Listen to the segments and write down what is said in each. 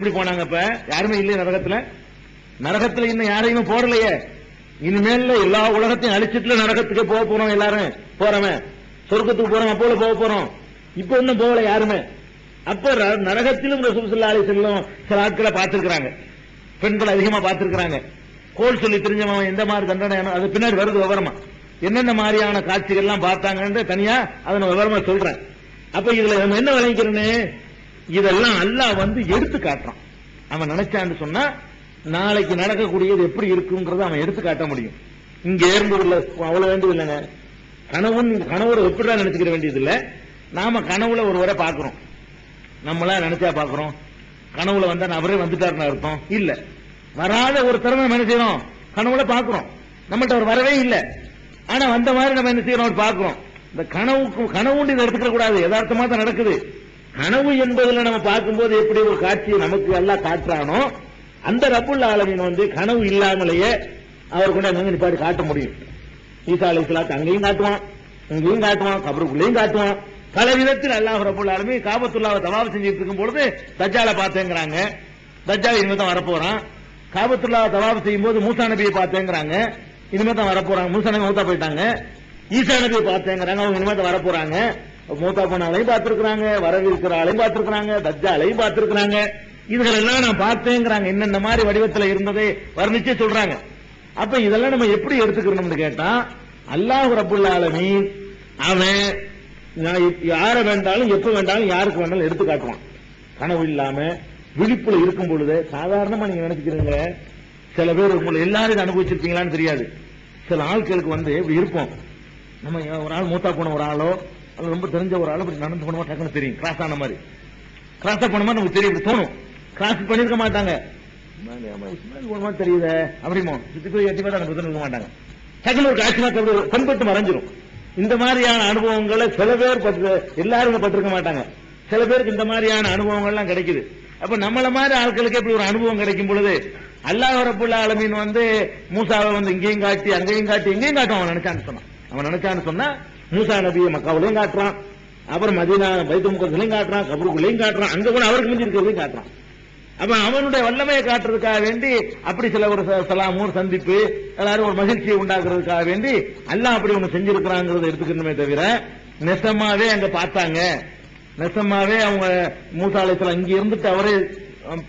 எப்படி போனாங்க இப்ப? யாருமே இல்லையே நரகத்துல? நரகத்துல இன்னும் யாரையுமே போடலையே. இனிமேல் எல்லா உலகத்தையும் அழிச்சிட்டுல நரகத்துக்கு போக போறோம் எல்லாரும். போறவன். சொர்க்கத்துக்கு போறோம் அப்போல போக போறோம். இப்ப இன்னும் போகல யாருமே. அப்ப நரகத்திலும் ரசூல் ஸல்லல்லாஹு சில ஆட்களை பார்த்திருக்கிறாங்க. பெண்கள் அதிகமா பார்த்திருக்கிறாங்க. கோல் சொல்லி தெரிஞ்சவன் எந்த மாதிரி தண்டனை அது பின்னாடி வருது விவரமா. என்னென்ன மாதிரியான காட்சிகள் எல்லாம் பார்த்தாங்கன்னு தனியா அதை நான் விவரமா சொல்றேன். அப்ப இதுல நம்ம என்ன விளங்கிக்கிறோன்னு இதெல்லாம் அல்லாஹ் வந்து எடுத்து காட்டுறான். அவன் நினைச்சான்னு சொன்னா நாளைக்கு நடக்கக்கூடியது எப்படி இருக்குங்கிறத அவன் எடுத்து காட்ட முடியும். இங்க இருந்து உள்ள அவ்வளவு வேண்டியது இல்லைங்க. கனவுன்னு நீங்க எப்படிதான் நினைச்சுக்கிற வேண்டியது இல்ல நாம கனவுல ஒரு வரை பாக்குறோம் நம்மளா நினைச்சா பாக்குறோம் கனவுல வந்தா அவரே வந்துட்டாருன்னு அர்த்தம். இல்ல. வராத ஒரு திறமை நம்ம என்ன செய்யறோம்? கனவுல பாக்குறோம் நம்மள்ட்ட அவர் வரவே இல்ல. ஆனா வந்த மாதிரி நம்ம என்ன செய்யறோம்? பாக்குறோம் இந்த கனவுக்கு கனவுன்னு இதை எடுத்துக்க கூடாது யதார்த்தமா தான் நடக்குது. கனவு என்பதில் நம்ம பார்க்கும்போது எப்படி ஒரு காட்சியை நமக்கு எல்லாம் காட்டுறானோ அந்த ரப்புல் ஆலமீன் வந்து கனவு இல்லாமலேயே அவர் கொண்டு அங்கே நிப்பாடி காட்ட முடியும். ஈசா அலை அங்கேயும் காட்டுவான் இங்கேயும் காட்டுவான் கபருக்குள்ளேயும் காட்டுவான். பல விதத்தில் அல்லாஹ் ரபுல் ஆலமி காபத்துல்லாவை தவாப் செஞ்சுட்டு இருக்கும் பொழுது தஜாலை பார்த்தேங்கிறாங்க. தஜால் இனிமே தான் வரப்போறான். காபத்துல்லாவை தவாப் செய்யும் போது மூசா நபியை பார்த்தேங்கிறாங்க. இனிமே தான் வரப்போறாங்க. மூசா நபி மூத்தா போயிட்டாங்க. ஈசா நபியை பார்த்தேங்கிறாங்க. அவங்க இனிமே தான் வரப்போறாங்க. மூத்தா போனாலையும் பார்த்திருக்கிறாங்க வரவிருக்கிற ஆளையும் பார்த்திருக்கிறாங்க தஜ்ஜாலையும் பார்த்திருக்கிறாங்க. இதுகள் எல்லாம் நான் பார்த்தேங்கிறாங்க. என்னென்ன மாதிரி வடிவத்துல இருந்ததை வர்ணிச்சு சொல்றாங்க. அப்ப இதெல்லாம் நம்ம எப்படி எடுத்துக்கணும்னு கேட்டா அல்லாஹ் ரபுல்லாலமே ஆலமீன் அவன் நான் யார வேண்டாலும் எப்ப வேண்டாலும் யாருக்கு வேண்டாலும் எடுத்து காட்டுவான் கனவு இல்லாம விழிப்புல இருக்கும் பொழுது சாதாரணமா நீங்க நினைச்சுக்கிறீங்க சில பேர் உங்களை எல்லாரும் இதை அனுபவிச்சிருப்பீங்களான்னு தெரியாது. சில ஆட்களுக்கு வந்து இப்படி இருப்போம். நம்ம ஒரு ஆள் மூத்தா போன ஒரு ஆளோ அல்லது ரொம்ப தெரிஞ்ச ஒரு ஆளோ இப்படி நடந்து போனோமா டக்குன்னு தெரியும். கிராஸ் ஆன மாதிரி. கிராஸ் மாதிரி நமக்கு தெரியும். இப்படி தோணும். கிராஸ் பண்ணிருக்க மாட்டாங்க. மாதிரி தெரியுதே. அப்படிமோ. சுத்தி போய் எட்டி பார்த்தா இருக்க மாட்டாங்க. டக்குனு ஒரு காட்சி மாத்த கண்பட்டு மறைஞ்சிரும். இந்த மாதிரியான அனுபவங்களை சில பேர் பட்டு எல்லாரும் பட்டிருக்க மாட்டாங்க. சில பேருக்கு இந்த மாதிரியான அனுபவங்கள்லாம் கிடைக்குது. அப்ப நம்மள மாதிரி ஆட்களுக்கு எப்படி ஒரு அனுபவம் கிடைக்கும் பொழுது அல்லாஹ் ரப்புல் ஆலமீன் வந்து மூசாவை வந்து இங்கேயும் காட்டி அங்கேயும் காட்டி எங்கேயும் காட்டும் அவன் நினைச்சான்னு சொன்னான். அவன் நினைச்சான்னு சொன்னா மூசா நபியை மக்காவிலையும் காட்டுறான். அப்புறம் மதினா பைத்து முகத்திலையும் காட்டுறான் கபருக்குள்ளையும் காட்டுறான். அங்க கூட அவருக்கு மிஞ்சி இருக்கிறதையும் காட்டுறான். அப்ப அவனுடைய வல்லமையை காட்டுறதுக்காக வேண்டி அப்படி சில ஒரு ச- சலாம் ஒரு சந்திப்பு எல்லாரும் ஒரு மகிழ்ச்சியை உண்டாக்குறதுக்காக வேண்டி அல்லாஹ் அப்படி ஒண்ணு செஞ்சிருக்கிறாங்கிறத எடுத்துக்கணுமே தவிர நெசமாவே அங்க பார்த்தாங்க. நெசமாவே அவங்க மூசாலயத்தில் அங்க இருந்துட்டு அவரே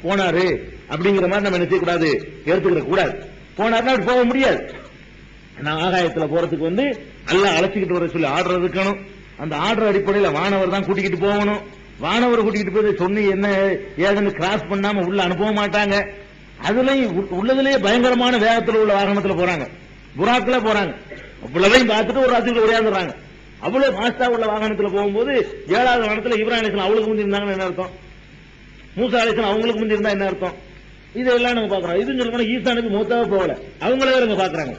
போனாரு. அப்படிங்கிற மாதிரி நம்ம நினைக்க கூடாது எடுத்துக்கிற கூடாது. போனாருன்னா போக முடியாது. நான் ஆகாயத்துல போறதுக்கு வந்து அல்லாஹ் அழைச்சிக்கிட்டு வர சொல்லி ஆர்டர் இருக்கணும் அந்த ஆர்டர் அடிப்படையில் வானவர் தான் கூட்டிக்கிட்டு போகணும். வானவர் கூட்டிகிட்டு போய் சொன்னி என்ன ஏதுன்னு கிராஸ் பண்ணாம உள்ள அனுப்ப மாட்டாங்க. அதுலயும் உள்ளதுலயே பயங்கரமான வேகத்தில் உள்ள வாகனத்துல போறாங்க. புறாக்குல போறாங்க. அவ்வளவையும் பார்த்துட்டு ஒரு ராத்திரிக்குள்ள உரையாந்துறாங்க அவ்வளவு மாஸ்டா உள்ள வாகனத்துல போகும்போது ஏழாவது வாகனத்துல இப்ராஹிம் அவளுக்கு முந்தி இருந்தாங்கன்னு என்ன அர்த்தம்? மூசா அலிசன் அவங்களுக்கு முந்தி இருந்தா என்ன அர்த்தம்? இதெல்லாம் நம்ம பாக்குறோம் இது சொல்ல ஈசானுக்கு மூத்தாவே போகல. அவங்களே இவங்க பாக்குறாங்க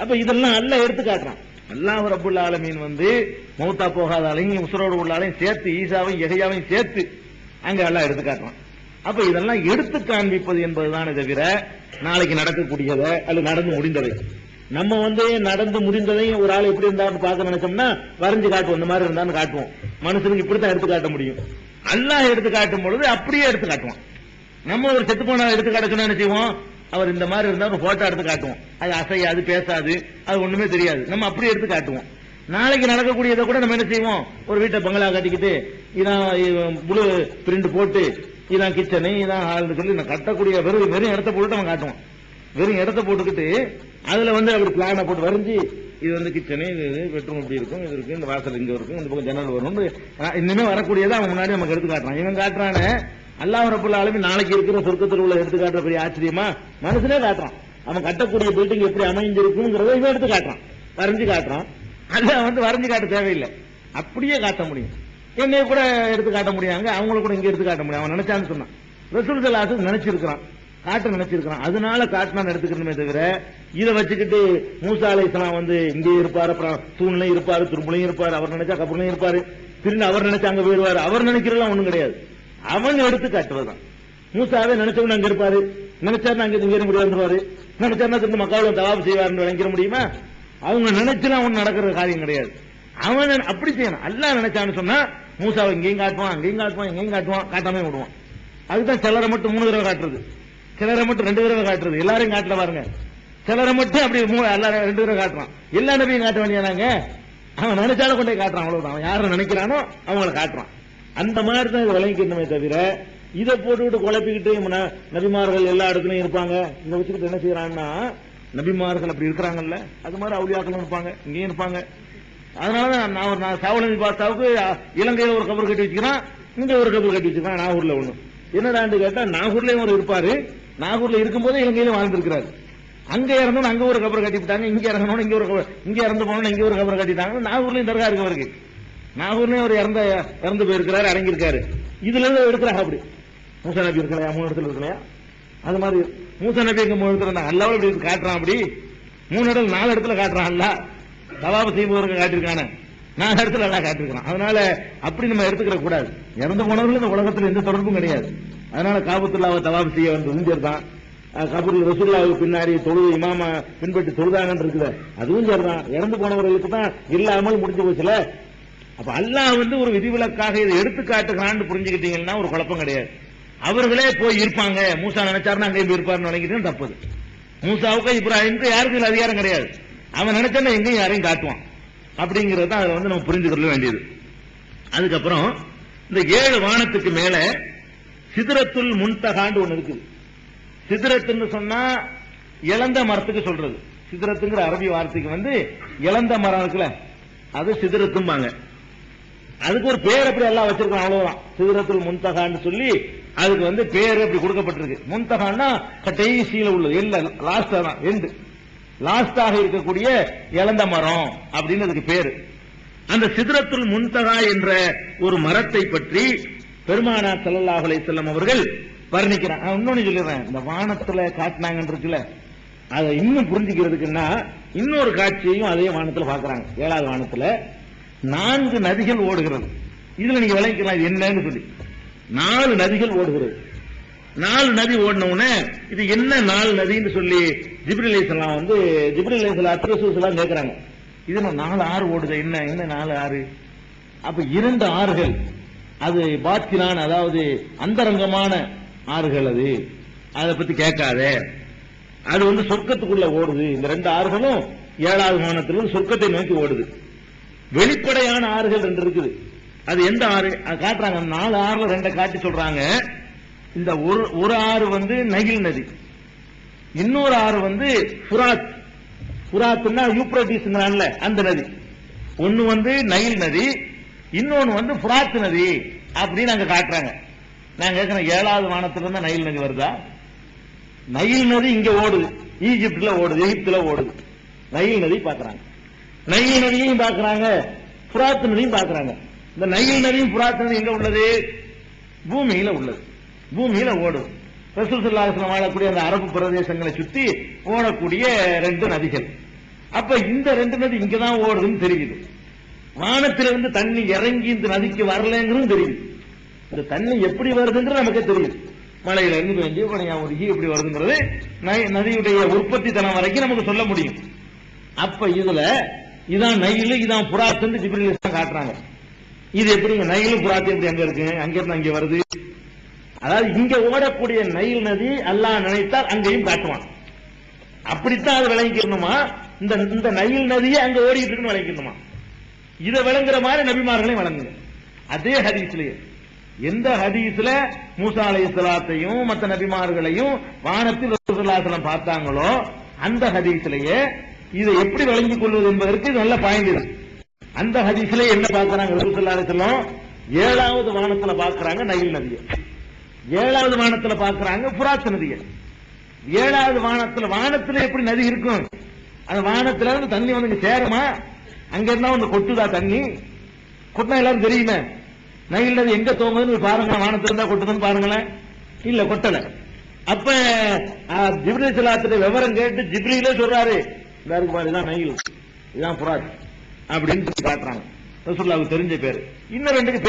அப்ப இதெல்லாம் நல்லா எடுத்து காட்டுறான் அல்லாஹ் ரப்புல் ஆலமீன் வந்து மௌத்தா போகாத ஆளையும் உசுரோடு உள்ள ஆளையும் சேர்த்து ஈசாவையும் எகையாவையும் சேர்த்து அங்க எல்லாம் எடுத்து காட்டுறான் அப்ப இதெல்லாம் எடுத்து காண்பிப்பது என்பதுதான் தவிர நாளைக்கு நடக்கக்கூடியதை அல்லது நடந்து முடிந்ததை. நம்ம வந்து நடந்து முடிந்ததையும் ஒரு ஆள் எப்படி இருந்தான்னு பார்க்க நினைச்சோம்னா வரைஞ்சு காட்டுவோம். இந்த மாதிரி இருந்தான்னு காட்டுவோம். மனுஷனுக்கு இப்படித்தான் எடுத்து காட்ட முடியும். அல்லாஹ் எடுத்து காட்டும் பொழுது அப்படியே எடுத்து காட்டுவான். நம்ம ஒரு செத்து போன எடுத்து காட்டணும்னு என்ன செய்வோம்? அவர் இந்த மாதிரி இருந்தா ஒரு போட்டோ எடுத்து காட்டுவோம். அது அசையாது பேசாது அது ஒண்ணுமே தெரியாது. நம்ம அப்படியே எடுத்து காட்டுவோம். நாளைக்கு நடக்கக்கூடியதை கூட நம்ம என்ன செய்வோம்? ஒரு வீட்டை பங்களா கட்டிக்கிட்டு இதான் புழு பிரிண்ட் போட்டு இதான் கிச்சனு இதான் ஹால்னு சொல்லி நான் கட்டக்கூடிய வெறும் வெறும் இடத்த போட்டு நம்ம காட்டுவோம் வெறும் இடத்த போட்டுக்கிட்டு அதுல வந்து அப்படி பிளானை போட்டு வரைஞ்சி இது வந்து கிச்சனு இது இது பெட்ரூம் இப்படி இருக்கும் இது இருக்கு இந்த வாசல் இங்க இருக்கும் இந்த பக்கம் ஜன்னல் வரும் இன்னுமே வரக்கூடியதை அவன் முன்னாடி நமக்கு எடுத்து காட்டுறான். இவன் காட்டுறானே அல்லாஹ் ரபுல்ல ஆலமி நாளைக்கு இருக்கிற சொர்க்கத்தில் உள்ள எடுத்து காட்டுற பெரிய ஆச்சரியமா? மனசுலே காட்டுறான். அவன் கட்டக்கூடிய பில்டிங் எப்படி அமைஞ்சிருக்குங்கிறத இவன் எடுத்து காட்டுறான். வரைஞ்சு காட்டுறான். அல்லாஹ் வந்து வரைஞ்சு காட்ட தேவையில்லை. அப்படியே காட்ட முடியும். என்னைய கூட எடுத்து காட்ட முடியாங்க அவங்கள கூட இங்க எடுத்து காட்ட முடியும். அவன் நினைச்சான்னு சொன்னான். ரசூல் சலாசு நினைச்சிருக்கிறான். காட்ட நினைச்சிருக்கிறான். அதனால காட்டினான் எடுத்துக்கணுமே தவிர இதை வச்சுக்கிட்டு மூசா அலைஹிஸ்ஸலாம் வந்து இங்கேயும் இருப்பாரு அப்புறம் தூண்லையும் இருப்பாரு துரும்புலையும் இருப்பாரு அவர் நினைச்சா கபர்லையும் இருப்பாரு. திரும்ப அவர் நினைச்சா அங்க போயிருவாரு அவர் நினைக்கிறதெல்லாம் ஒண்ணும் கிடையாது. அவன் எடுத்து காட்டுவதுதான். மூசாவே நினைச்சவன் அங்க இருப்பாரு. நினைச்சாரு அங்க இங்க இருந்து வந்துருவாரு நினைச்சாருன்னா திரும்ப மக்களும் தவாபு செய்வாருன்னு விளங்கிற முடியுமா? அவங்க நினைச்சுலாம் ஒண்ணு நடக்கிற காரியம் கிடையாது. அவன் அப்படி செய்யணும். அல்லாஹ் நினைச்சான்னு சொன்னா மூசாவை இங்கேயும் காட்டுவான் அங்கேயும் காட்டுவான் இங்கேயும் காட்டுவான் காட்டாமே விடுவான். அதுதான் சிலரை மட்டும் மூணு தடவை காட்டுறது. சிலரை மட்டும் ரெண்டு தடவை காட்டுறது. எல்லாரையும் காட்டல பாருங்க. சிலரை மட்டும் அப்படி மூணு எல்லாரும் ரெண்டு தடவை காட்டுறான். எல்லா நபியும் காட்ட வேண்டிய நாங்க அவன் நினைச்சாலும் கொண்டே காட்டுறான். அவ்வளவுதான். அவன் யாரை நினைக்கிறானோ அவங்கள காட்டுறான். அந்த மாதிரி தான் இது விளங்கிக்கணுமே தவிர இதை போட்டுக்கிட்டு குழப்பிக்கிட்டு நபிமார்கள் எல்லா இடத்துலையும் இருப்பாங்க. இதை வச்சுக்கிட்டு என்ன செய்யறாங்கன்னா நபிமார்கள் அப்படி இருக்கிறாங்கல்ல அது மாதிரி அவுளியாக்களும் இருப்பாங்க இங்கேயும் இருப்பாங்க. அதனாலதான் நான் ஒரு நான் சாவலி பாஸ்தாவுக்கு இலங்கையில் இலங்கையில ஒரு கபர் கட்டி வச்சுக்கிறான் இங்க ஒரு கபர் கட்டி வச்சுக்கிறான் நாகூர்ல ஒண்ணு. என்னடான்னு கேட்டா நாகூர்லயும் ஒரு இருப்பாரு. நாகூர்ல இருக்கும்போதே இலங்கையில வாழ்ந்திருக்கிறாரு. அங்க இறந்தோம் அங்க ஒரு கபர் கட்டிவிட்டாங்க இங்க இறங்கணும் இங்க ஒரு இங்க இறந்து போனோம் இங்க ஒரு கபர் கட்டிட்டாங்க நாகூர்லயும் தர்கா இருக்கு அவருக்கு. நாகூர்லயும் அவர் இறந்த இறந்து போயிருக்கிறாரு அடங்கியிருக்காரு. இதுல இருந்து எடுக்கிறாங்க அப்படி? மூசா நபி இருக்கலையா? மூணு இடத்துல இருக்கலையா? அது மாதிரி மூசா நபி எங்க மூணு இடத்துல இருந்தாங்க அல்லாவும் இப்படி காட்டுறான் அப்படி. மூணு இடத்துல நாலு இடத்துல காட்டுறான் அல்ல தவாப செய்பவர்கள் காட்டியிருக்கானே. நாலு இடத்துல எல்லாம் காட்டிருக்கிறான் அதனால அப்படி நம்ம எடுத்துக்கிற கூடாது. இறந்து போனவர்கள் இந்த உலகத்துல எந்த தொடர்பும் கிடையாது. அதனால காபத்துல்லாவை தவாபு செய்ய வந்து இந்தியர் தான். கபூரில் ரசூல்லாவுக்கு பின்னாடி தொழுது இமாம பின்பற்றி தொழுதாங்கன்னு இருக்குது. அதுவும் சரிதான். இறந்து போனவர்களுக்கு தான் இல்லாமல் முடிஞ்சு போச்சுல. அப்ப அல்லாஹ் வந்து ஒரு விதிவிலக்காக இதை எடுத்துக்காட்டுகிறான்னு புரிஞ்சுக்கிட்டீங்கன்னா ஒரு குழப்பம் கிடையாது. அவர்களே போய் இருப்பாங்க. மூசா நினைச்சாருன்னா அங்கே போய் இருப்பாருன்னு நினைக்கிட்டு தப்புது. மூசாவுக்கு இப்ராஹிமுக்கு யாருக்கும் இல்லை அதிகாரம் கிடையாது. அவன் நினைச்சானா எங்கேயும் யாரையும் காட்டுவான். அப்படிங்கிறது தான் அதுல வந்து நம்ம புரிஞ்சுக்கிறது வேண்டியது. அதுக்கப்புறம் இந்த ஏழு வானத்துக்கு மேல சிதறத்துல் முன்தகாண்டு ஒண்ணு இருக்குது. சிதறத்துன்னு சொன்னா இளந்த மரத்துக்கு சொல்றது. சிதறத்துங்கிற அரபி வார்த்தைக்கு வந்து இளந்த மரம் இருக்குல்ல அது சிதறத்தும்பாங்க அதுக்கு ஒரு பேர் அப்படி எல்லாம் வச்சிருக்கோம் அவ்வளவுதான். சிதறத்துல் முன்தகான்னு சொல்லி அதுக்கு வந்து பேர் அப்படி கொடுக்கப்பட்டிருக்கு. முன்தகான்னா கடைசியில உள்ளது. இல்ல லாஸ்டா தான். எண்டு லாஸ்டாக இருக்கக்கூடிய இழந்த மரம் அப்படின்னு அதுக்கு பேரு. அந்த சிதறத்துல் முன்தகா என்ற ஒரு மரத்தை பற்றி பெருமானார் ஸல்லல்லாஹு அலைஹி அவர்கள் வர்ணிக்கிறான் இன்னொன்னு சொல்லிடுறேன். இந்த வானத்துல காட்டினாங்கன்னு இருக்குல்ல அதை இன்னும் புரிஞ்சுக்கிறதுக்குன்னா இன்னொரு காட்சியையும் அதே வானத்துல பாக்குறாங்க ஏழாவது வானத்துல நான்கு நதிகள் ஓடுகிறது. இதுல நீங்க விளைவிக்கலாம் இது என்னன்னு சொல்லி. நாலு நதிகள் ஓடுகிறது. நாலு நதி ஓடின உடனே இது என்ன நாலு நதின்னு சொல்லி ஜிப்ரில் வந்து ஜிப்ரில் அலைஹிஸ்ஸலாம் திருசூசலாம் கேக்குறாங்க. இது நாலு ஆறு ஓடுது? என்ன என்ன நாலு ஆறு? அப்ப இரண்டு ஆறுகள். அது பாத்திரான் அதாவது அந்தரங்கமான ஆறுகள் அது. அதை பத்தி கேட்காத. அது வந்து சொர்க்கத்துக்குள்ள ஓடுது. இந்த ரெண்டு ஆறுகளும் ஏழாவது மானத்திலிருந்து சொர்க்கத்தை நோக்கி ஓடுது. வெளிப்படையான ஆறுகள் ரெண்டு இருக்குது. அது எந்த ஆறு? அது காட்டுறாங்க. நாலு ஆறுல ரெண்டை காட்டி சொல்றாங்க. இந்த ஒரு ஒரு ஆறு வந்து நகில் நதி. இன்னொரு ஆறு வந்து புராத் புராத்துன்னா யூப்ரட்டிஸ்ங்கிறான்ல அந்த நதி. ஒன்னு வந்து நைல் நதி இன்னொன்னு வந்து புராத் நதி அப்படின்னு அங்க காட்டுறாங்க. நாங்க கேட்கிறேன் ஏழாவது வானத்திலிருந்து நைல் நதி வருதா? நைல் நதி இங்க ஓடுது. ஈஜிப்ட்ல ஓடுது எகிப்துல ஓடுது. நைல் நதி பாக்குறாங்க. நைல் நதியையும் பார்க்கிறாங்க புராத் நதியும் பார்க்கிறாங்க. இந்த நைல் நதியும் புராத் நதி எங்க உள்ளது? பூமியில உள்ளது. பூமியில ஓடும். ரசூல் வாழக்கூடிய அந்த அரபு பிரதேசங்களை சுத்தி ஓடக்கூடிய ரெண்டு நதிகள். அப்ப இந்த ரெண்டு நதி இங்கதான் ஓடுதுன்னு தெரியுது. வானத்திலிருந்து தண்ணி இறங்கி இந்த நதிக்கு வரலங்கிறது தெரியுது. இந்த தண்ணி எப்படி வருதுன்றது நமக்கு தெரியுது. மலையில இருந்து வேண்டி பனியா உருகி எப்படி வருதுங்கிறது நை- நதியுடைய உற்பத்தி தனம் வரைக்கும் நமக்கு சொல்ல முடியும். அப்ப இதுல இதான் நயில் இதான் புறாத்துன்னு ஜிப்ரில் காட்டுறாங்க. இது எப்படிங்க? நயிலும் புறாத்து எப்படி அங்க இருக்கு? அங்க இருந்து அங்க வருது. அதாவது இங்க ஓடக்கூடிய நயில் நதி அல்லாஹ் நினைத்தால் அங்கேயும் காட்டுவான். அப்படித்தான் அது விளங்கிக்கணுமா? இந்த இந்த நைல் நதியே அங்க ஓடிட்டு இருக்குன்னு விளங்கிக்கணுமா? இதை விளங்குற மாதிரி நபிமார்களையும் வழங்குங்க அதே ஹதீஸ்லயே. எந்த ஹதீஸ்ல மூசா அலைஹிஸ்ஸலாத்தையும் மற்ற நபிமார்களையும் வானத்தில் பார்த்தாங்களோ அந்த ஹதீஸ்லயே இதை எப்படி வழங்கிக் கொள்வது என்பதற்கு நல்ல பாயிண்ட் அந்த ஹதீஸ்ல என்ன பார்க்கிறாங்க ரசூலுல்லாஹி ஏழாவது வானத்துல பாக்குறாங்க நயில் நதியை. ஏழாவது வானத்துல பாக்குறாங்க புராத் நதியை. ஏழாவது வானத்துல வானத்துல எப்படி நதி இருக்கும்? அந்த வானத்துல இருந்து தண்ணி வந்து சேருமா? அங்க இருந்தா வந்து கொட்டுதா தண்ணி? கொட்டினா எல்லாரும் தெரியுமே. நயில் நதி எங்க தோங்குதுன்னு பாருங்க வானத்துல இருந்தா கொட்டுதுன்னு பாருங்களேன். இல்ல கொட்டல. அப்ப ஜிப்ரி சலாத்துல விவரம் கேட்டு ஜிப்ரியிலே சொல்றாரு. இந்த இருக்கு பாரு, இதான் நைல் இதான் புராத் அப்படின்னு சொல்லி காட்டுறாங்க. ரசூல்லாவுக்கு தெரிஞ்ச பேரு. இன்னும் ரெண்டுக்கு